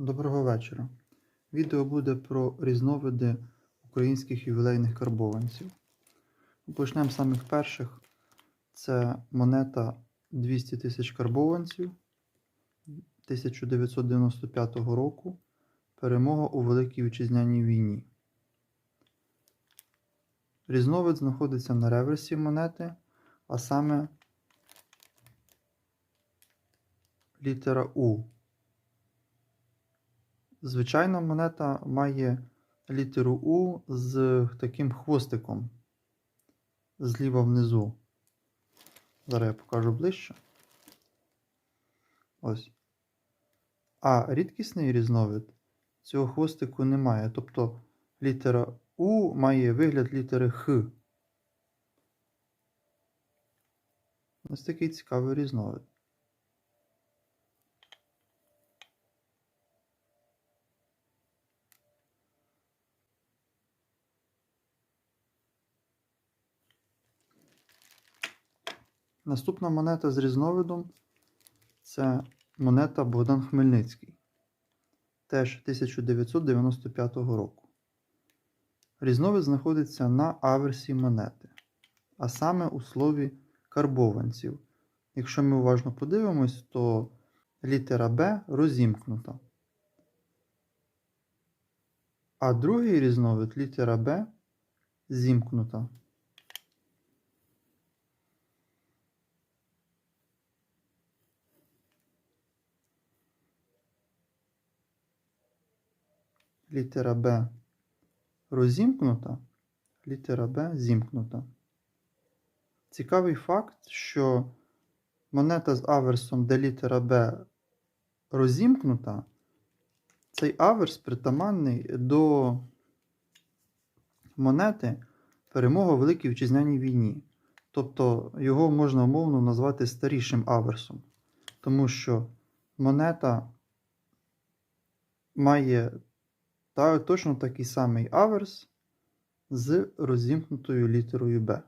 Доброго вечора. Відео буде про різновиди українських ювілейних карбованців. Почнемо з самих перших. Це монета 200 тисяч карбованців 1995 року. Перемога у Великій Вітчизняній війні. Різновид знаходиться на реверсі монети, а саме літера У. Звичайна монета має літеру У з таким хвостиком зліва внизу. Зараз я покажу ближче. Ось. А рідкісний різновид цього хвостику немає. Тобто літера У має вигляд літери Х. Ось такий цікавий різновид. Наступна монета з різновидом це монета Богдан Хмельницький. Теж 1995 року. Різновид знаходиться на аверсі монети, а саме у слові карбованців. Якщо ми уважно подивимось, то літера Б розімкнута. А другий різновид літера Б зімкнута. Літера Б розімкнута, літера Б зімкнута. Цікавий факт, що монета з аверсом, де літера Б розімкнута, цей аверс притаманний до монети перемога у Великій Вітчизняній війні. Тобто його можна умовно назвати старішим аверсом, тому що монета має та точно такий самий аверс з розімкнутою літерою Б.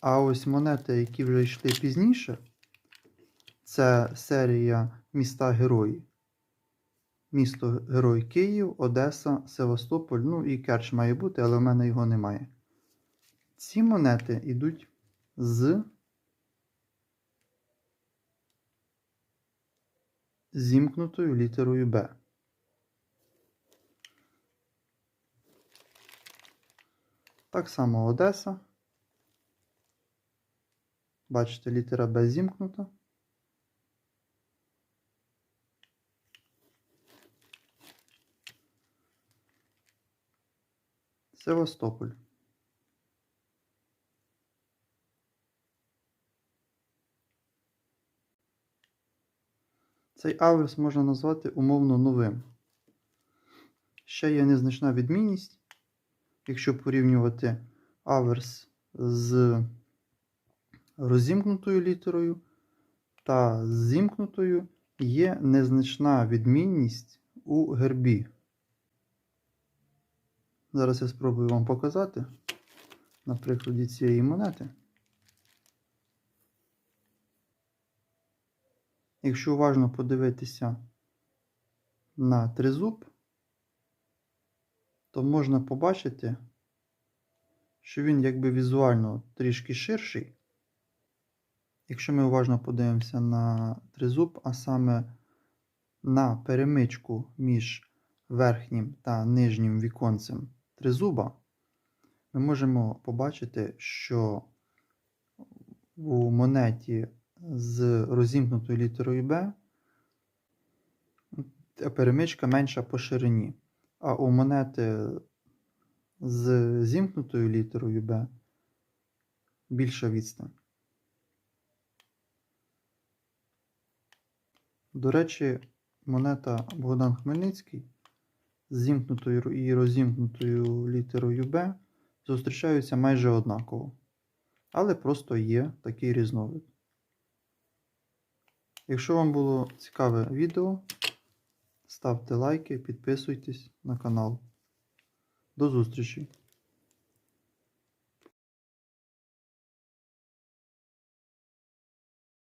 А ось монети, які вже йшли пізніше, це серія міста Герої. Місто Герой Київ, Одеса, Севастополь, ну і Керч має бути, але в мене його немає. Ці монети йдуть з зімкнутою літерою Б. Так само Одеса. Бачите, літера Б зімкнута. Севастополь. Цей аверс можна назвати умовно новим. Ще є незначна відмінність, якщо порівнювати аверс з розімкнутою літерою та зімкнутою, є незначна відмінність у гербі. Зараз я спробую вам показати на прикладі цієї монети. Якщо уважно подивитися на тризуб, то можна побачити, що він якби візуально трішки ширший. Якщо ми уважно подивимося на тризуб, а саме на перемичку між верхнім та нижнім віконцем тризуба, ми можемо побачити, що у монеті з розімкнутою літерою Б перемичка менша по ширині. А у монети з зімкнутою літерою Б більша відстань. До речі, монета Богдан Хмельницький з зімкнутою і розімкнутою літерою Б зустрічаються майже однаково. Але просто є такий різновид. Якщо вам було цікаве відео, ставте лайки, підписуйтесь на канал. До зустрічі!